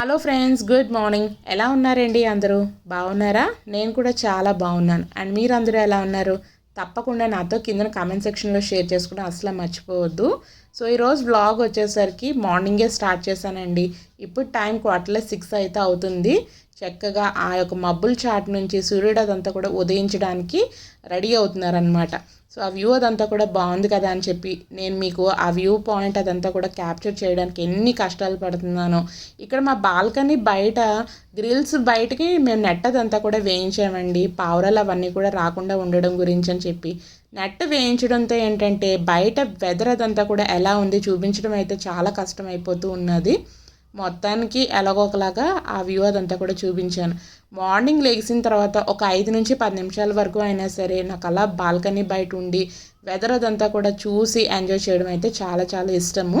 Hello friends good morning. ఎలా ఉన్నారండి అందరూ? బాగున్నారా? నేను కూడా చాలా బాగున్నాను. అండ్ మీరు అందరూ ఎలా ఉన్నారు? తప్పకుండా నాతో కింద కామెంట్ సెక్షన్లో షేర్ చేసుకోవడం అసలు మర్చిపోవద్దు. సో ఈరోజు వ్లాగ్ వచ్చేసరికి మార్నింగే స్టార్ట్ చేశానండి. ఇప్పుడు టైం క్వార్టర్లో సిక్స్ అయితే అవుతుంది. చక్కగా ఆ యొక్క మబ్బుల చాట్ నుంచి సూర్యుడు అదంతా కూడా ఉదయించడానికి రెడీ అవుతున్నారనమాట సో ఆ వ్యూ అదంతా కూడా బాగుంది కదా అని చెప్పి నేను మీకు ఆ వ్యూ పాయింట్ అదంతా కూడా క్యాప్చర్ చేయడానికి ఎన్ని కష్టాలు పడుతున్నానో. ఇక్కడ మా బాల్కనీ బయట గ్రిల్స్ బయటకి మేము నెట్ అదంతా కూడా వేయించామండి. పావురాలు అవన్నీ కూడా రాకుండా ఉండడం గురించి అని చెప్పి. నెట్ వేయించడంతో ఏంటంటే బయట వెదర్ అదంతా కూడా ఎలా ఉంది చూపించడం అయితే చాలా కష్టం అయిపోతూ ఉన్నది. మొత్తానికి ఎలాగోకలాగా ఆ వ్యూ అదంతా కూడా చూపించాను. మార్నింగ్ లేచిన తర్వాత ఒక ఐదు నుంచి పది నిమిషాల వరకు అయినా సరే నాకు అలా బాల్కనీ బయట ఉండి వెదర్ అదంతా కూడా చూసి ఎంజాయ్ చేయడం అయితే చాలా చాలా ఇష్టము.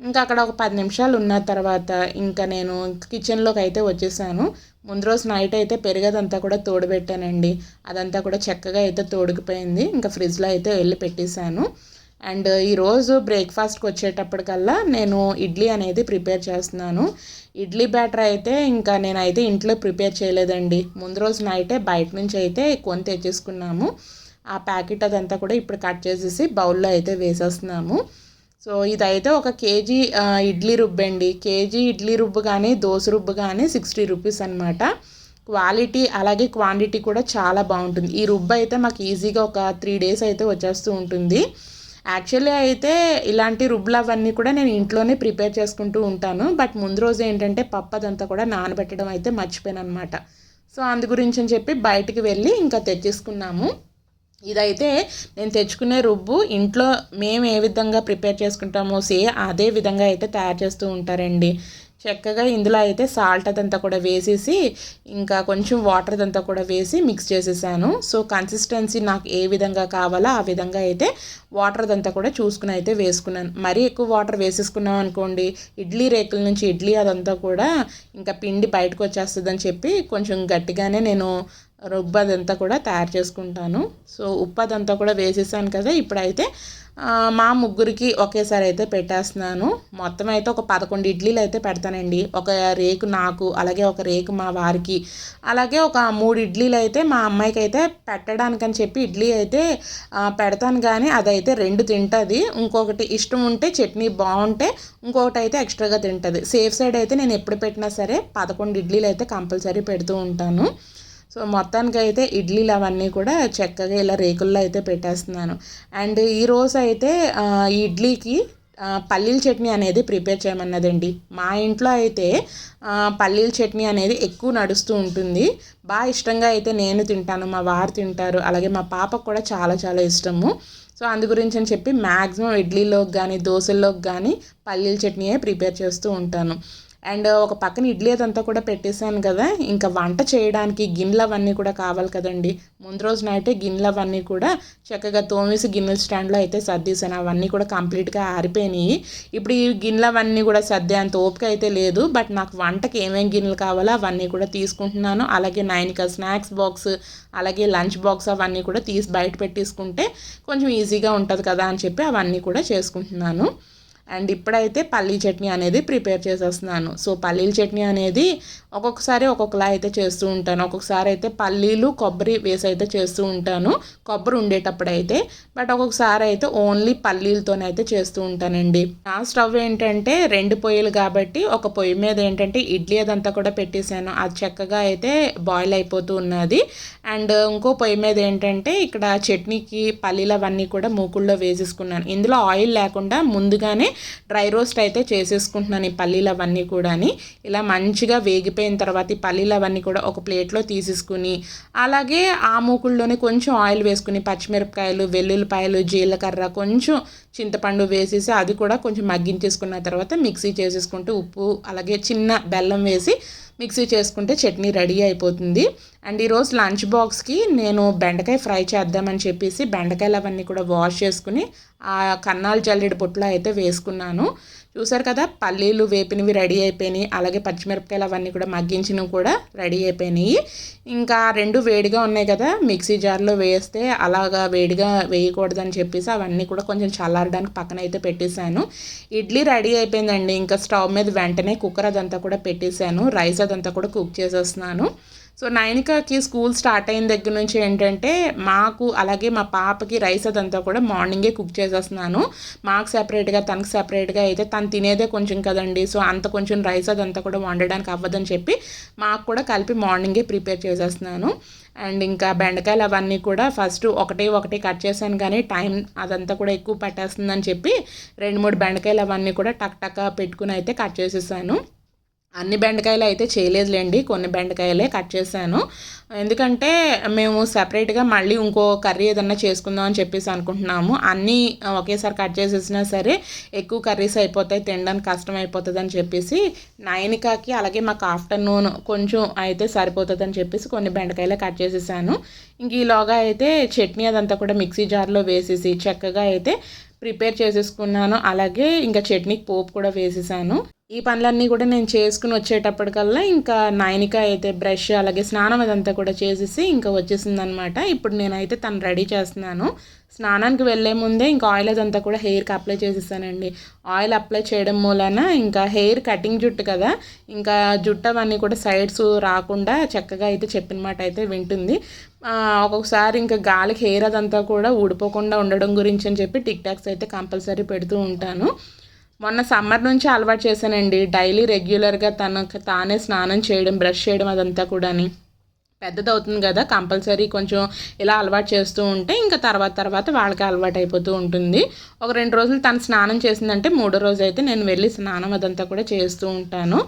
ఇంకా అక్కడ ఒక పది నిమిషాలు ఉన్న తర్వాత ఇంకా నేను కిచెన్లోకి అయితే వచ్చేసాను. ముందు రోజు నైట్ అయితే పెరిగదంతా కూడా తోడుపెట్టానండి అదంతా కూడా చక్కగా అయితే తోడుకుపోయింది. ఇంకా ఫ్రిడ్జ్లో అయితే వెళ్ళి పెట్టేశాను. అండ్ ఈరోజు బ్రేక్ఫాస్ట్కి వచ్చేటప్పటికల్లా నేను ఇడ్లీ అనేది ప్రిపేర్ చేస్తున్నాను. ఇడ్లీ బ్యాటర్ అయితే ఇంకా నేనైతే ఇంట్లో ప్రిపేర్ చేయలేదండి. ముందు రోజు నైటే బయట నుంచి అయితే కొని తెచ్చేసుకున్నాము. ఆ ప్యాకెట్ అదంతా కూడా ఇప్పుడు కట్ చేసేసి బౌల్లో అయితే వేసేస్తున్నాము. సో ఇదైతే ఒక కేజీ ఇడ్లీ రుబ్బు అండి. కేజీ ఇడ్లీ రుబ్బు కానీ దోశ రుబ్బు కానీ సిక్స్టీ రూపీస్ అనమాట క్వాలిటీ అలాగే క్వాంటిటీ కూడా చాలా బాగుంటుంది. ఈ రుబ్బు అయితే మాకు ఈజీగా ఒక త్రీ డేస్ అయితే వచ్చేస్తూ ఉంటుంది. యాక్చువల్లీ అయితే ఇలాంటి రుబ్బులు అవన్నీ కూడా నేను ఇంట్లోనే ప్రిపేర్ చేసుకుంటూ ఉంటాను. బట్ ముందు రోజు ఏంటంటే పప్పు అదంతా కూడా నానబెట్టడం అయితే మర్చిపోయాను అనమాట సో అందు గురించి అని చెప్పి బయటికి వెళ్ళి ఇంకా తెచ్చేసుకున్నాము. ఇదైతే నేను తెచ్చుకునే రుబ్బు ఇంట్లో మేము ఏ విధంగా ప్రిపేర్ చేసుకుంటామో సే అదే విధంగా అయితే తయారు చేస్తూ ఉంటారండి. చక్కగా ఇందులో అయితే సాల్ట్ అదంతా కూడా వేసేసి ఇంకా కొంచెం వాటర్ అదంతా కూడా వేసి మిక్స్ చేసేసాను. సో కన్సిస్టెన్సీ నాకు ఏ విధంగా కావాలో ఆ విధంగా అయితే వాటర్ అదంతా కూడా చూసుకుని అయితే వేసుకున్నాను. మరీ ఎక్కువ వాటర్ వేసేసుకున్నాం అనుకోండి ఇడ్లీ రేకుల నుంచి ఇడ్లీ అదంతా కూడా ఇంకా పిండి బయటకు వచ్చేస్తుందని చెప్పి కొంచెం గట్టిగానే నేను రుబ్బు అదంతా కూడా తయారు చేసుకుంటాను. సో ఉప్పు అదంతా కూడా వేసేసాను కదా ఇప్పుడైతే మా ముగ్గురికి ఒకేసారి అయితే పెట్టేస్తున్నాను. మొత్తం అయితే ఒక పదకొండు ఇడ్లీలు అయితే పెడతానండి. ఒక రేకు నాకు అలాగే ఒక రేకు మా వారికి అలాగే ఒక మూడు ఇడ్లీలు అయితే మా అమ్మాయికి అయితే పెట్టడానికని చెప్పి ఇడ్లీ అయితే పెడతాను. కానీ అదైతే రెండు తింటుంది. ఇంకొకటి ఇష్టం ఉంటే చట్నీ బాగుంటే ఇంకొకటి అయితే ఎక్స్ట్రాగా తింటుంది. సేఫ్ సైడ్ అయితే నేను ఎప్పుడు పెట్టినా సరే పదకొండు ఇడ్లీలు అయితే కంపల్సరీ పెడుతూ ఉంటాను. సో మొత్తానికి అయితే ఇడ్లీలు అవన్నీ కూడా చక్కగా ఇలా రేకుల్లో అయితే పెట్టేస్తున్నాను. అండ్ ఈరోజు అయితే ఇడ్లీకి పల్లీల చట్నీ అనేది ప్రిపేర్ చేయమన్నదండి. మా ఇంట్లో అయితే పల్లీల చట్నీ అనేది ఎక్కువ నడుస్తూ ఉంటుంది. బాగా ఇష్టంగా అయితే నేను తింటాను మా వారు తింటారు అలాగే మా పాపకు కూడా చాలా చాలా ఇష్టము. సో అందు గురించి అని చెప్పి మ్యాక్సిమం ఇడ్లీలోకి కానీ దోశల్లోకి కానీ పల్లీల చట్నీయే ప్రిపేర్ చేస్తూ ఉంటాను. అండ్ ఒక పక్కన ఇడ్లీ అదంతా కూడా పెట్టేశాను కదా. ఇంకా వంట చేయడానికి గిన్నెలు అవన్నీ కూడా కావాలి కదండి. ముందు రోజు నైటే గిన్నెలు అవన్నీ కూడా చక్కగా తోమేసి గిన్నెల స్టాండ్లో అయితే సర్దేశాను. అవన్నీ కూడా కంప్లీట్గా ఆరిపోయినాయి. ఇప్పుడు ఈ గిన్నెలు అవన్నీ కూడా సర్దే అంత ఓపిక అయితే లేదు. బట్ నాకు వంటకి ఏమేమి గిన్నెలు కావాలో అవన్నీ కూడా తీసుకుంటున్నాను. అలాగే నైన్కా స్నాక్స్ బాక్స్ అలాగే లంచ్ బాక్స్ అవన్నీ కూడా తీసి బయట పెట్టేసుకుంటే కొంచెం ఈజీగా ఉంటుంది కదా అని చెప్పి అవన్నీ కూడా చేసుకుంటున్నాను. అండ్ ఇప్పుడైతే పల్లీ చట్నీ అనేది ప్రిపేర్ చేసేస్తున్నాను. సో పల్లీల చట్నీ అనేది ఒక్కొక్కసారి ఒక్కొక్కలా అయితే చేస్తూ ఉంటాను. ఒక్కొక్కసారి అయితే పల్లీలు కొబ్బరి వేసి అయితే చేస్తూ ఉంటాను. కొబ్బరి ఉండేటప్పుడు అయితే బట్ ఒక్కొక్కసారి అయితే ఓన్లీ పల్లీలతోనైతే చేస్తూ ఉంటానండి. నా స్టవ్ ఏంటంటే రెండు పొయ్యిలు కాబట్టి ఒక పొయ్యి మీద ఏంటంటే ఇడ్లీ అదంతా కూడా పెట్టేశాను. అది చక్కగా అయితే బాయిల్ అయిపోతూ ఉన్నది. అండ్ ఇంకో పొయ్యి మీద ఏంటంటే ఇక్కడ చట్నీకి పల్లీలు అవన్నీ కూడా మూకుల్లో వేసేసుకున్నాను. ఇందులో ఆయిల్ లేకుండా ముందుగానే డ్రై రోస్ట్ అయితే చేసేసుకుంటున్నాను ఈ పల్లీలు అవన్నీ కూడా ఇలా మంచిగా వేగిపోయిన తర్వాత ఈ పల్లీలు అవన్నీ కూడా ఒక ప్లేట్లో తీసేసుకుని అలాగే ఆ మూకుల్లోనే కొంచెం ఆయిల్ వేసుకుని పచ్చిమిరపకాయలు వెల్లుల్లిపాయలు జీలకర్ర కొంచెం చింతపండు వేసేసి అది కూడా కొంచెం మగ్గించేసుకున్న తర్వాత మిక్సీ చేసేసుకుంటూ ఉప్పు అలాగే చిన్న బెల్లం వేసి మిక్సీ చేసుకుంటే చట్నీ రెడీ అయిపోతుంది. అండ్ ఈరోజు లంచ్ బాక్స్కి నేను బెండకాయ ఫ్రై చేద్దామని చెప్పేసి బెండకాయలు అవన్నీ కూడా వాష్ చేసుకుని ఆ కన్నాలు జల్లెడి బుట్టలో అయితే వేసుకున్నాను. చూసారు కదా పల్లీలు వేపినవి రెడీ అయిపోయినాయి. అలాగే పచ్చిమిరపకాయలు అవన్నీ కూడా మగ్గించినవి కూడా రెడీ అయిపోయినాయి. ఇంకా రెండు వేడిగా ఉన్నాయి కదా మిక్సీ జార్లో వేస్తే అలాగా వేడిగా వేయకూడదని చెప్పేసి అవన్నీ కూడా కొంచెం చల్లారడానికి పక్కన అయితే పెట్టేశాను. ఇడ్లీ రెడీ అయిపోయిందండి. ఇంకా స్టవ్ మీద వెంటనే కుక్కర్ అదంతా కూడా పెట్టేశాను. రైస్ అదంతా కూడా కుక్ చేసేస్తున్నాను. సో నైనికకి స్కూల్ స్టార్ట్ అయిన దగ్గర నుంచి ఏంటంటే మాకు అలాగే మా పాపకి రైస్ అదంతా కూడా మార్నింగే కుక్ చేసేస్తున్నాను. మాకు సెపరేట్గా తనకు సెపరేట్గా అయితే తను తినేదే కొంచెం కదండి. సో అంత కొంచెం రైస్ అదంతా కూడా వండడానికి అవ్వదని చెప్పి మాకు కూడా కలిపి మార్నింగే ప్రిపేర్ చేసేస్తున్నాను. అండ్ ఇంకా బెండకాయలు అవన్నీ కూడా ఫస్ట్ ఒకటి ఒకటి కట్ చేశాను కానీ టైం అదంతా కూడా ఎక్కువ పట్టేస్తుందని చెప్పి రెండు మూడు బెండకాయలు అవన్నీ కూడా టక్ టక్ పెట్టుకుని అయితే కట్ చేసేసాను. అన్ని బెండకాయలు అయితే చేయలేదులేండి. కొన్ని బెండకాయలే కట్ చేశాను. ఎందుకంటే మేము సపరేట్గా మళ్ళీ ఇంకో కర్రీ ఏదన్నా చేసుకుందాం అని చెప్పేసి అనుకుంటున్నాము. అన్నీ ఒకేసారి కట్ చేసేసినా సరే ఎక్కువ కర్రీస్ అయిపోతాయి తినడానికి కష్టం అయిపోతుంది అని చెప్పేసి నైనికాకి అలాగే మాకు ఆఫ్టర్నూన్ కొంచెం అయితే సరిపోతుంది అని చెప్పేసి కొన్ని బెండకాయలే కట్ చేసేసాను. ఇంక ఈలోగా అయితే చట్నీ అదంతా కూడా మిక్సీ జార్లో వేసేసి చక్కగా అయితే ప్రిపేర్ చేసేసుకున్నాను. అలాగే ఇంకా చట్నీకి పోపు కూడా వేసేసాను. ఈ పనులన్నీ కూడా నేను చేసుకుని వచ్చేటప్పటికల్లా ఇంకా నైనిక అయితే బ్రష్ అలాగే స్నానం అదంతా కూడా చేసేసి ఇంకా వచ్చేసింది అనమాట ఇప్పుడు నేనైతే తను రెడీ చేస్తున్నాను. స్నానానికి వెళ్ళే ముందే ఇంకా ఆయిల్ అదంతా కూడా హెయిర్కి అప్లై చేసేసానండి. ఆయిల్ అప్లై చేయడం మూలన ఇంకా హెయిర్ కటింగ్ జుట్టు కదా ఇంకా జుట్టు అవన్నీ కూడా సైడ్స్ రాకుండా చక్కగా అయితే చెప్పిన మాట అయితే వింటుంది. ఒక్కొక్కసారి ఇంకా గాలికి హెయిర్ అదంతా కూడా ఊడిపోకుండా ఉండడం గురించి అని చెప్పి టిక్ టాక్స్ అయితే కంపల్సరీ పెడుతూ ఉంటాను. మొన్న సమ్మర్ నుంచి అలవాటు చేశానండి. డైలీ రెగ్యులర్గా తనకు తానే స్నానం చేయడం బ్రష్ చేయడం అదంతా కూడాని. పెద్దది అవుతుంది కదా కంపల్సరీ కొంచెం ఇలా అలవాటు చేస్తూ ఉంటే ఇంకా తర్వాత తర్వాత వాళ్ళకి అలవాటు అయిపోతూ ఉంటుంది. ఒక రెండు రోజులు తను స్నానం చేసిందంటే మూడో రోజు అయితే నేను వెళ్ళి స్నానం అదంతా కూడా చేస్తూ ఉంటాను.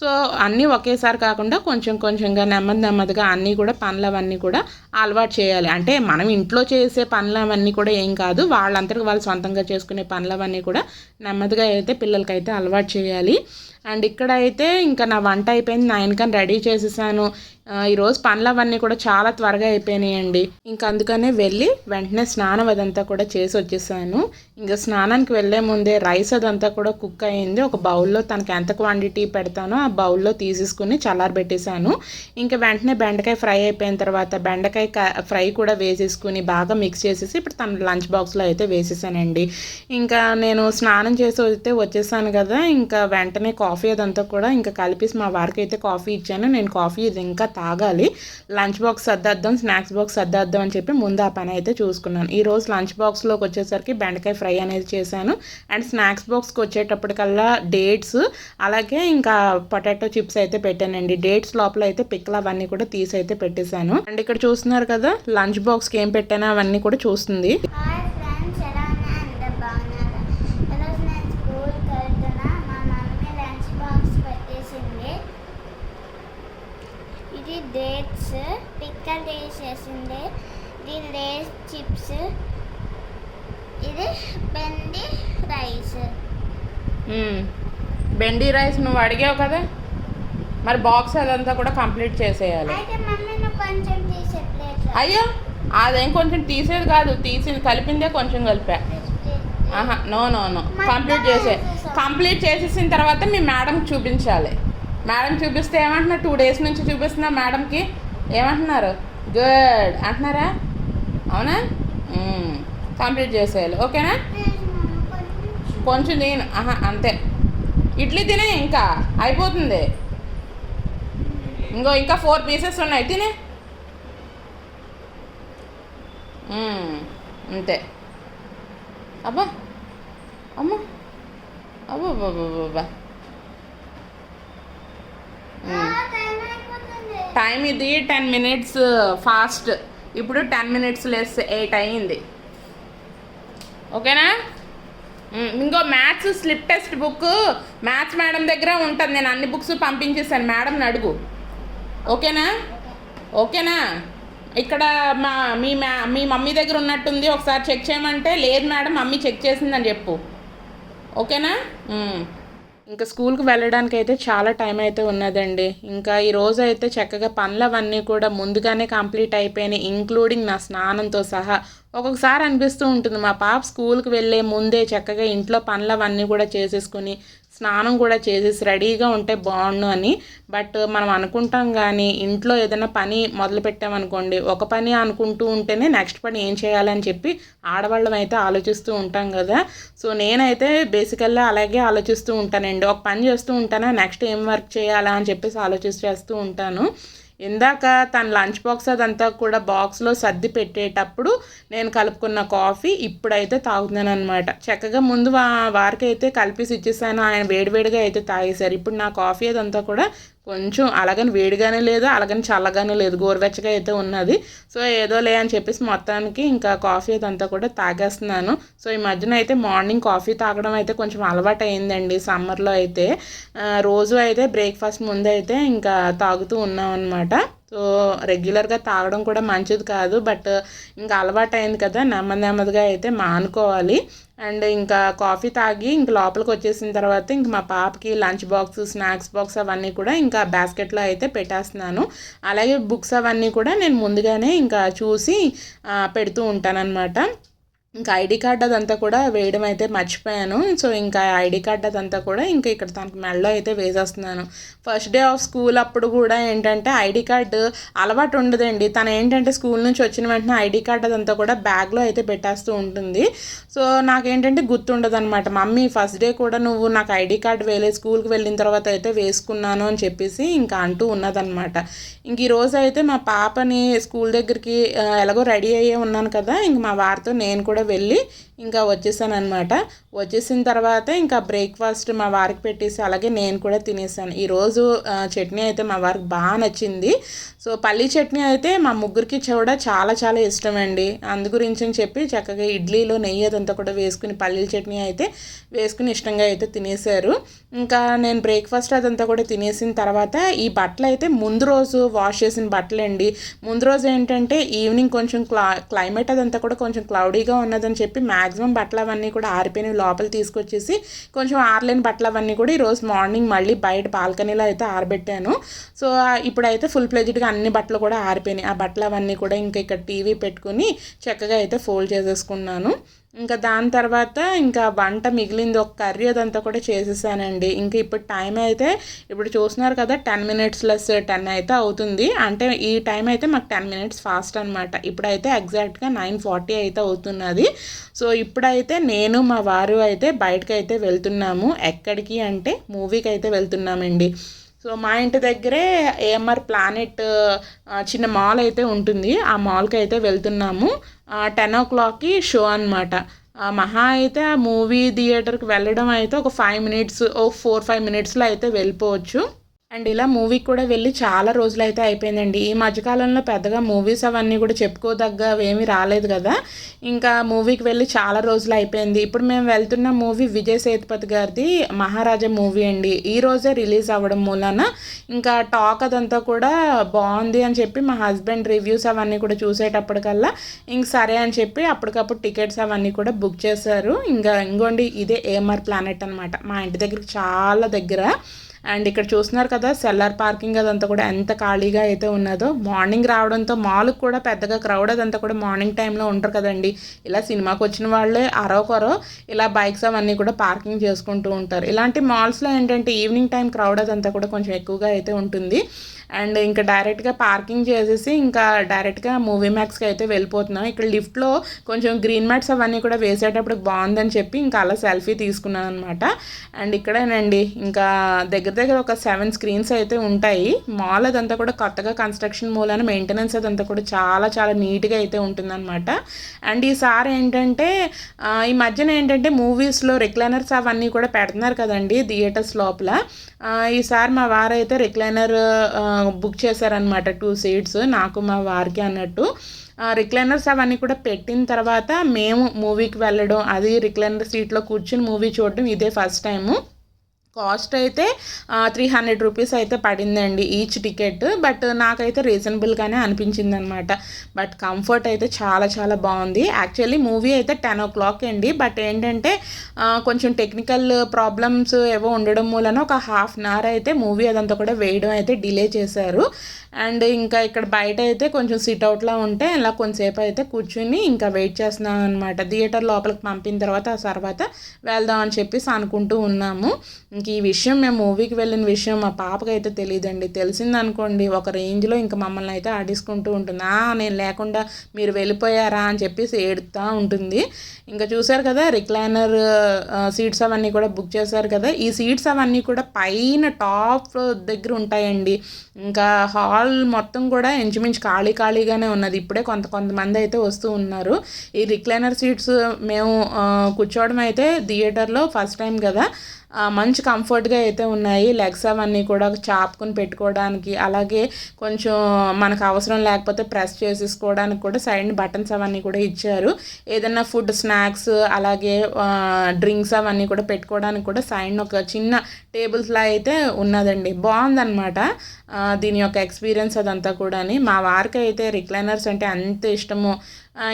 సో అన్నీ ఒకేసారి కాకుండా కొంచెం కొంచెంగా నెమ్మది నెమ్మదిగా అన్నీ కూడా పనులు అవన్నీ కూడా అలవాటు చేయాలి. అంటే మనం ఇంట్లో చేసే పనులు అవన్నీ కూడా ఏం కాదు వాళ్ళంతటికి వాళ్ళు సొంతంగా చేసుకునే పనులు అవన్నీ కూడా నెమ్మదిగా అయితే పిల్లలకైతే అలవాటు చేయాలి. అండ్ ఇక్కడ అయితే ఇంకా నా వంట అయిపోయింది. నైన్కని రెడీ చేసేసాను. ఈరోజు పనులు అవన్నీ కూడా చాలా త్వరగా అయిపోయినాయండి. ఇంకా అందుకనే వెళ్ళి వెంటనే స్నానం అదంతా కూడా చేసి వచ్చేసాను. ఇంకా స్నానానికి వెళ్ళే ముందే రైస్ అదంతా కూడా కుక్ అయింది. ఒక బౌల్లో తనకి ఎంత క్వాంటిటీ పెడతానో ఆ బౌల్లో తీసేసుకుని చల్లారబెట్టేశాను ఇంకా వెంటనే బెండకాయ ఫ్రై అయిపోయిన తర్వాత బెండకాయ ఫ్రై కూడా వేసేసుకుని బాగా మిక్స్ చేసేసి ఇప్పుడు తన లంచ్ బాక్స్లో అయితే వేసేసానండి. ఇంకా నేను స్నానం చేసి అయితే వచ్చేసాను కదా. ఇంకా వెంటనే కాఫీ కాఫీ అదంతా కూడా ఇంకా కలిపేసి మా వారికి అయితే కాఫీ ఇచ్చాను. నేను కాఫీ ఇది ఇంకా తాగాలి. లంచ్ బాక్స్ సర్దేద్దాం స్నాక్స్ బాక్స్ సర్దేద్దాం అని చెప్పి ముందు ఆ పని అయితే చూసుకున్నాను. ఈరోజు లంచ్ బాక్స్లోకి వచ్చేసరికి బెండకాయ ఫ్రై అనేది చేశాను. అండ్ స్నాక్స్ బాక్స్కి వచ్చేటప్పటికల్లా డేట్స్ అలాగే ఇంకా పొటాటో చిప్స్ అయితే పెట్టానండి. డేట్స్ లోపల అయితే పిక్కలు అవన్నీ కూడా తీసి అయితే పెట్టేశాను. అండ్ ఇక్కడ చూస్తున్నారు కదా లంచ్ బాక్స్కి ఏం పెట్టానో అవన్నీ కూడా చూస్తుంది డేట్స్ పిక్కల్ వేసేసింది ఇది లేస్ చిప్స్ ఇది బెండి రైస్ బెండి రైస్ నువ్వు అడిగావు కదా? మరి బాక్స్ అదంతా కూడా కంప్లీట్ చేసేయాలి. అయ్యో అదేం కొంచెం తీసేది కాదు. తీసి కలిపిందే కొంచెం కలిపా. ఆహా నో నో నో కంప్లీట్ చేసే కంప్లీట్ చేసేసిన తర్వాత మీ మేడంకి చూపించాలి. మేడం చూపిస్తే ఏమంటున్నారు? టూ డేస్ నుంచి చూపిస్తున్నా మేడంకి ఏమంటున్నారు? గుడ్ అంటున్నారా? అవునా? కంప్లీట్ చేసేయాలి. ఓకేనా? కొంచెం తిను. ఆహా అంతే. ఇడ్లీ తినే ఇంకా అయిపోతుంది. ఇంకో ఇంకా ఫోర్ పీసెస్ ఉన్నాయి. తినే. అంతే. అబ్బా. అమ్మ. అబ్బా బాబా బాబా టైం ఇది టెన్ మినిట్స్ ఫాస్ట్ ఇప్పుడు టెన్ మినిట్స్ లెస్ ఎయిట్ అయ్యింది. ఓకేనా? ఇంకో maths slip test book. Maths madam దగ్గర ఉంటుంది. నేను అన్ని బుక్స్ పంపించేసాను మేడంని అడుగు. ఓకేనా? ఓకేనా? ఇక్కడ మా మీ మ్యా మీ మమ్మీ దగ్గర ఉన్నట్టుంది. ఒకసారి చెక్ చేయమంటే లేదు మేడం. మమ్మీ చెక్ చేసిందని చెప్పు. ఓకేనా? ఇంకా స్కూల్కి వెళ్ళడానికి అయితే చాలా టైం అయితే ఉన్నదండి. ఇంకా ఈ అయితే చక్కగా పనులు అవన్నీ కూడా ముందుగానే కంప్లీట్ అయిపోయినాయి ఇంక్లూడింగ్ నా స్నానంతో సహా. ఒక్కొక్కసారి అనిపిస్తూ ఉంటుంది మా పాప స్కూల్కి వెళ్ళే ముందే చక్కగా ఇంట్లో పనులు అవన్నీ కూడా చేసేసుకుని స్నానం కూడా చేసేసి రెడీగా ఉంటే బాగుండు అని. బట్ మనం అనుకుంటాం కానీ ఇంట్లో ఏదైనా పని మొదలు పెట్టామనుకోండి ఒక పని అనుకుంటూ ఉంటేనే నెక్స్ట్ పని ఏం చేయాలని చెప్పి ఆడవాళ్ళం అయితే ఆలోచిస్తూ ఉంటాం కదా. సో నేనైతే బేసికల్గా అలాగే ఆలోచిస్తూ ఉంటానండి. ఒక పని చేస్తూ ఉంటానా నెక్స్ట్ ఏం వర్క్ చేయాలా అని చెప్పేసి ఆలోచిస్తూ ఉంటాను. ఇందాక తన లంచ్ బాక్స్ అదంతా కూడా బాక్స్లో సర్ది పెట్టేటప్పుడు నేను కలుపుకున్న కాఫీ ఇప్పుడైతే తాగుతున్నాను అనమాట చక్కగా ముందు వా వారికి అయితే కలిపేసి ఇచ్చేసాను. ఆయన వేడివేడిగా అయితే తాగేశారు. ఇప్పుడు నా కాఫీ అదంతా కూడా కొంచెం అలాగని వేడిగానే లేదు అలాగని చల్లగానే లేదు. గోరువెచ్చగా అయితే ఉన్నది. సో ఏదో లే అని చెప్పేసి మొత్తానికి ఇంకా కాఫీ అదంతా కూడా తాగేస్తున్నాను. సో ఈ మధ్యన అయితే మార్నింగ్ కాఫీ తాగడం అయితే కొంచెం అలవాటు అయిందండి సమ్మర్లో అయితే. రోజు అయితే బ్రేక్ఫాస్ట్ ముందు అయితే ఇంకా తాగుతూ ఉన్నాం అనమాట సో రెగ్యులర్గా తాగడం కూడా మంచిది కాదు. బట్ ఇంకా అలవాటు అయింది కదా నెమ్మది నెమ్మదిగా అయితే మానుకోవాలి. అండ్ ఇంకా కాఫీ తాగి ఇంక లోపలికి వచ్చేసిన తర్వాత ఇంక మా పాపకి లంచ్ బాక్స్ స్నాక్స్ బాక్స్ అవన్నీ కూడా ఇంకా బాస్కెట్లో అయితే పెట్టేస్తున్నాను. అలాగే బుక్స్ అవన్నీ కూడా నేను ముందుగానే ఇంకా చూసి పెడుతూ ఉంటానన్నమాట. ఇంకా ఐడి కార్డ్ అదంతా కూడా వేయడం అయితే మర్చిపోయాను. సో ఇంకా ఐడి కార్డ్ అదంతా కూడా ఇంకా ఇక్కడ తనకి మెడలో అయితే వేసేస్తున్నాను. ఫస్ట్ డే ఆఫ్ స్కూల్ అప్పుడు కూడా ఏంటంటే ఐడి కార్డు అలవాటు ఉండదండి. తను ఏంటంటే స్కూల్ నుంచి వచ్చిన వెంటనే ఐడి కార్డ్ అదంతా కూడా బ్యాగ్లో అయితే పెట్టేస్తూ ఉంటుంది. సో నాకేంటంటే గుర్తుండదు అనమాట మమ్మీ ఫస్ట్ డే కూడా నువ్వు నాకు ఐడి కార్డ్ వేలే స్కూల్కి వెళ్ళిన తర్వాత అయితే వేసుకున్నాను అని చెప్పేసి ఇంకా అంటూ ఉన్నదనమాట ఇంక ఈరోజు అయితే మా పాపని స్కూల్ దగ్గరికి ఎలాగో రెడీ అయ్యే ఉన్నాను కదా. ఇంక మా వారితో నేను కూడా వెళ్ళి ఇంకా వచ్చేసాను అనమాట వచ్చేసిన తర్వాత ఇంకా బ్రేక్ఫాస్ట్ మా వారికి పెట్టేసి అలాగే నేను కూడా తినేసాను. ఈరోజు చట్నీ అయితే మా వారికి బాగా నచ్చింది. సో పల్లీ చట్నీ అయితే మా ముగ్గురికి కూడా చాలా చాలా ఇష్టం అండి అందు గురించి అని చెప్పి చక్కగా ఇడ్లీలో నెయ్యి అదంతా కూడా వేసుకుని పల్లీల చట్నీ అయితే వేసుకుని ఇష్టంగా అయితే తినేశారు. ఇంకా నేను బ్రేక్ఫాస్ట్ అదంతా కూడా తినేసిన తర్వాత ఈ బట్టలు అయితే ముందు రోజు వాష్ చేసిన బట్టలు అండి ముందు రోజు ఏంటంటే ఈవినింగ్ కొంచెం క్లా క్లైమేట్ అదంతా కూడా కొంచెం క్లౌడీగా ఉన్నదని చెప్పి మ్యాక్సిమం బట్టలు అవన్నీ కూడా ఆరిపోయినవి లోపల తీసుకొచ్చేసి కొంచెం ఆరలేని బట్టలు అవన్నీ కూడా ఈరోజు మార్నింగ్ మళ్ళీ బయట బాల్కనీలో అయితే ఆరబెట్టాను. సో ఇప్పుడైతే ఫుల్ ప్లేజెడ్గా అన్ని బట్టలు కూడా ఆరిపోయినాయి. ఆ బట్టలు అవన్నీ కూడా ఇంకా ఇక్కడ టీవీ పెట్టుకుని చక్కగా అయితే ఫోల్డ్ చేసేసుకున్నాను. ఇంకా దాని తర్వాత ఇంకా వంట మిగిలింది ఒక కర్రీ అదంతా కూడా చేసేసానండి. ఇంకా ఇప్పుడు టైం అయితే ఇప్పుడు చూస్తున్నారు కదా టెన్ మినిట్స్ ప్లస్ టెన్ అయితే అవుతుంది. అంటే ఈ టైం అయితే మాకు టెన్ మినిట్స్ ఫాస్ట్ అనమాట ఇప్పుడైతే ఎగ్జాక్ట్గా నైన్ ఫార్టీ అయితే అవుతున్నది. సో ఇప్పుడైతే నేను మా వారు అయితే బయటకు అయితే వెళ్తున్నాము. ఎక్కడికి అంటే మూవీకి అయితే వెళ్తున్నామండి. సో మా ఇంటి దగ్గరే ఏఎంఆర్ ప్లానెట్ చిన్న మాల్ అయితే ఉంటుంది. ఆ మాల్కి అయితే వెళ్తున్నాము. టెన్ ఓ క్లాక్కి షో అనమాట మహా అయితే ఆ మూవీ థియేటర్కి వెళ్ళడం అయితే ఒక ఫైవ్ మినిట్స్ ఒక ఫోర్ ఫైవ్ మినిట్స్లో అయితే వెళ్ళిపోవచ్చు. అండ్ ఇలా మూవీకి కూడా వెళ్ళి చాలా రోజులు అయితే అయిపోయిందండి. ఈ మధ్యకాలంలో పెద్దగా మూవీస్ అవన్నీ కూడా చెప్పుకోదగ్గ ఏమీ రాలేదు కదా. ఇంకా మూవీకి వెళ్ళి చాలా రోజులు అయిపోయింది. ఇప్పుడు మేము వెళ్తున్న మూవీ విజయ్ సేతుపతి గారిది మహారాజా మూవీ అండి. ఈ రోజే రిలీజ్ అవ్వడం మూలాన ఇంకా టాక్ అదంతా కూడా బాగుంది అని చెప్పి మా హస్బెండ్ రివ్యూస్ అవన్నీ కూడా చూసేటప్పటికల్లా ఇంక సరే అని చెప్పి అప్పటికప్పుడు టికెట్స్ అవన్నీ కూడా బుక్ చేశారు. ఇంకా ఇంకోండి ఇదే ఏఎంఆర్ ప్లానెట్ అనమాట మా ఇంటి దగ్గరికి చాలా దగ్గర అండ్ ఇక్కడ చూస్తున్నారు కదా సెల్లార్ పార్కింగ్ అదంతా కూడా ఎంత ఖాళీగా అయితే ఉన్నదో. మార్నింగ్ రావడంతో మాల్కి కూడా పెద్దగా క్రౌడ్ అదంతా కూడా మార్నింగ్ టైంలో ఉంటారు కదండి. ఇలా సినిమాకి వచ్చిన వాళ్ళే అరొకరో ఇలా బైక్స్ అవన్నీ కూడా పార్కింగ్ చేసుకుంటూ ఉంటారు. ఇలాంటి మాల్స్లో ఏంటంటే ఈవినింగ్ టైం క్రౌడ్ అదంతా కూడా కొంచెం ఎక్కువగా అయితే ఉంటుంది. అండ్ ఇంకా డైరెక్ట్గా పార్కింగ్ చేసేసి ఇంకా డైరెక్ట్గా మూవీ మ్యాక్స్కి అయితే వెళ్ళిపోతున్నాం. ఇక్కడ లిఫ్ట్లో కొంచెం గ్రీన్ మ్యాట్స్ అవన్నీ కూడా వేసేటప్పుడు బాగుందని చెప్పి ఇంకా అలా సెల్ఫీ తీసుకున్నాను అనమాట అండ్ ఇక్కడేనండి ఇంకా దగ్గర దగ్గర ఒక సెవెన్ స్క్రీన్స్ అయితే ఉంటాయి. మాల్ అదంతా కూడా కొత్తగా కన్స్ట్రక్షన్ మూలన మెయింటెనెన్స్ అదంతా కూడా చాలా చాలా నీట్గా అయితే ఉంటుందన్నమాట. అండ్ ఈసారి ఏంటంటే ఈ మధ్యన ఏంటంటే మూవీస్లో రిక్లైనర్స్ అవన్నీ కూడా పెడుతున్నారు కదండి థియేటర్స్ లోపల. ఈసారి మా వారైతే రిక్లైనర్ బుక్ చేశారనమాట టూ సీట్స్ నాకు మా వారికి అన్నట్టు. రిక్లైనర్స్ అవన్నీ కూడా పెట్టిన తర్వాత మేము మూవీకి వెళ్ళడం అది రిక్లైనర్ సీట్లో కూర్చుని మూవీ చూడడం ఇదే ఫస్ట్ టైము. కాస్ట్ అయితే త్రీ హండ్రెడ్ రూపీస్ అయితే పడిందండి ఈచ్ టికెట్ బట్ నాకైతే రీజనబుల్గానే అనిపించింది అనమాట బట్ కంఫర్ట్ అయితే చాలా చాలా బాగుంది. యాక్చువల్లీ మూవీ అయితే టెన్ ఓ క్లాక్ అండి. బట్ ఏంటంటే కొంచెం టెక్నికల్ ప్రాబ్లమ్స్ ఏవో ఉండడం మూలన ఒక హాఫ్ అన్ అవర్ అయితే మూవీ అదంతా కూడా వేయడం అయితే డిలే చేశారు. అండ్ ఇంకా ఇక్కడ బయట అయితే కొంచెం సిట్ అవుట్లా ఉంటే ఇలా కొంతసేపు అయితే కూర్చుని ఇంకా వెయిట్ చేస్తున్నాం అనమాట. థియేటర్ లోపలికి పంపిన తర్వాత ఆ తర్వాత వెళ్దాం అని చెప్పేసి అనుకుంటూ ఉన్నాము. ఇంక ఈ విషయం మేము మూవీకి వెళ్ళిన విషయం మా పాపకి అయితే తెలియదండి తెలిసిందనుకోండి ఒక రేంజ్లో ఇంకా మమ్మల్ని అయితే ఆడిసుకుంటూ ఉంటుంది. నేను లేకుండా మీరు వెళ్ళిపోయారా అని చెప్పేసి ఏడుతూ ఉంటుంది. ఇంకా చూసారు కదా రిక్లైనర్ సీట్స్ అవన్నీ కూడా బుక్ చేశారు కదా. ఈ సీట్స్ అవన్నీ కూడా పైన టాప్ దగ్గర ఉంటాయండి. ఇంకా హాల్ మొత్తం కూడా ఇంచుమించు ఖాళీ ఖాళీగానే ఉన్నది. ఇప్పుడే కొంత కొంతమంది అయితే వస్తూ ఉన్నారు. ఈ రిక్లైనర్ సీట్స్ మేము కూర్చోవడం అయితే థియేటర్లో ఫస్ట్ టైం కదా. మంచి కంఫర్ట్గా అయితే ఉన్నాయి. లెగ్స్ అవన్నీ కూడా చాపుకొని పెట్టుకోవడానికి అలాగే కొంచెం మనకు అవసరం లేకపోతే ప్రెస్ చేసేసుకోవడానికి కూడా సైడ్ బటన్స్ అవన్నీ కూడా ఇచ్చారు. ఏదైనా ఫుడ్ స్నాక్స్ అలాగే డ్రింక్స్ అవన్నీ కూడా పెట్టుకోవడానికి కూడా సైడ్ ఒక చిన్న టేబుల్స్లా అయితే ఉన్నదండి. బాగుందన్నమాట. దీని యొక్క ఎక్స్పీరియన్స్ అదంతా కూడా మా వారికి అయితే రిక్లైనర్స్ అంటే అంత ఇష్టము.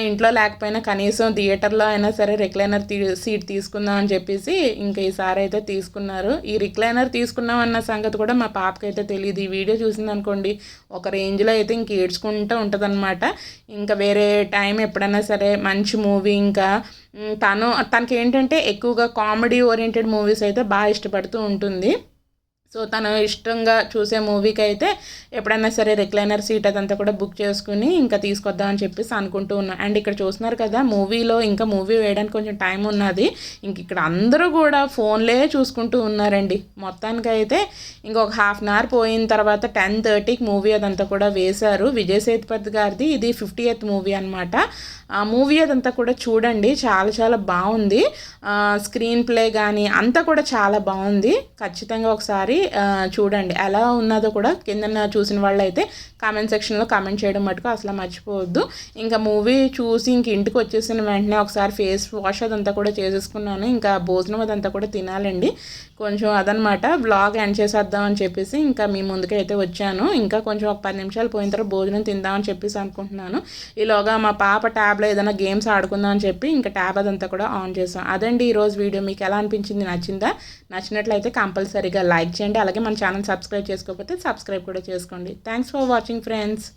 ఇంట్లో లేకపోయినా కనీసం థియేటర్లో అయినా సరే రిక్లైనర్ తీ సీట్ తీసుకుందాం అని చెప్పేసి ఇంకా ఈసారి అయితే తీసుకున్నారు. ఈ రిక్లైనర్ తీసుకున్నాం అన్న సంగతి కూడా మా పాపకి అయితే తెలియదు ఈ వీడియో చూసిందనుకోండి ఒక రేంజ్లో అయితే ఇంక ఏడ్చుకుంటూ ఉంటుంది ఇంకా వేరే టైం ఎప్పుడైనా సరే మంచి మూవీ ఇంకా తను తనకి ఏంటంటే ఎక్కువగా కామెడీ ఓరియంటెడ్ మూవీస్ అయితే బాగా ఇష్టపడుతూ ఉంటుంది. సో తను ఇష్టంగా చూసే మూవీకి అయితే ఎప్పుడైనా సరే రిక్లైనర్ సీట్ అదంతా కూడా బుక్ చేసుకుని ఇంకా తీసుకొద్దాం అని చెప్పేసి అనుకుంటూ ఉన్నాను అండ్ ఇక్కడ చూస్తున్నారు కదా మూవీలో ఇంకా మూవీ వేయడానికి కొంచెం టైం ఉన్నది. ఇంక ఇక్కడ అందరూ కూడా ఫోన్లే చూసుకుంటూ ఉన్నారండి. మొత్తానికి అయితే ఇంకొక హాఫ్ అన్ అవర్ పోయిన తర్వాత టెన్ థర్టీకి మూవీ అదంతా కూడా వేశారు. విజయ్ సేతుపతి గారిది ఇది ఫిఫ్టీ ఎయిత్ మూవీ అనమాట ఆ మూవీ అదంతా కూడా చూడండి. చాలా చాలా బాగుంది. స్క్రీన్ ప్లే కానీ అంతా కూడా చాలా బాగుంది. ఖచ్చితంగా ఒకసారి చూడండి. ఎలా ఉన్నదో కూడా కింద చూసిన వాళ్ళు అయితే కామెంట్ సెక్షన్లో కామెంట్ చేయడం మటుకు అసలు మర్చిపోవద్దు. ఇంకా మూవీ చూసి ఇంక ఇంటికి వచ్చేసిన వెంటనే ఒకసారి ఫేస్ వాష్ అదంతా కూడా చేసేసుకున్నాను. ఇంకా భోజనం అదంతా కూడా తినాలండి. కొంచెం అదనమాట. బ్లాగ్ ఎండ్ చేసేద్దాం అని చెప్పేసి ఇంకా మీ ముందుకే అయితే వచ్చాను. ఇంకా కొంచెం ఒక పది నిమిషాలు పోయిన తర్వాత భోజనం తిందామని చెప్పేసి అనుకుంటున్నాను. ఈలోగా మా పాప ట్యాబ్లో ఏదైనా గేమ్స్ ఆడుకుందాం అని చెప్పి ఇంకా ట్యాబ్ అదంతా కూడా ఆన్ చేసాం అదండి ఈరోజు వీడియో. మీకు ఎలా అనిపించింది? నచ్చిందా? నచ్చినట్లయితే కంపల్సరీగా లైక్ చేయండి. అలాగే మన ఛానల్ సబ్స్క్రైబ్ చేసుకోకపోతే సబ్స్క్రైబ్ కూడా చేసుకోండి. Thanks for watching friends